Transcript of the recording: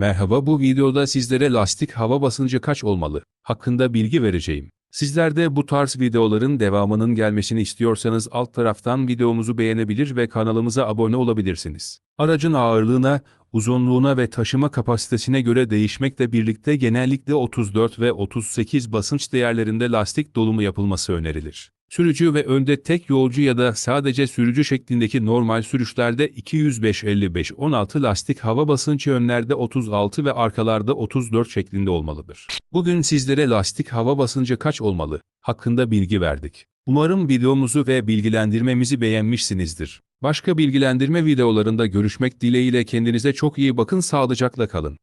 Merhaba bu videoda sizlere lastik hava basıncı kaç olmalı hakkında bilgi vereceğim. Sizler de bu tarz videoların devamının gelmesini istiyorsanız alt taraftan videomuzu beğenebilir ve kanalımıza abone olabilirsiniz. Aracın ağırlığına, uzunluğuna ve taşıma kapasitesine göre değişmekle birlikte genellikle 34 ve 38 basınç değerlerinde lastik dolumu yapılması önerilir. Sürücü ve önde tek yolcu ya da sadece sürücü şeklindeki normal sürüşlerde 205-55-16 lastik hava basıncı önlerde 36 ve arkalarda 34 şeklinde olmalıdır. Bugün sizlere lastik hava basıncı kaç olmalı hakkında bilgi verdik. Umarım videomuzu ve bilgilendirmemizi beğenmişsinizdir. Başka bilgilendirme videolarında görüşmek dileğiyle kendinize çok iyi bakın sağlıcakla kalın.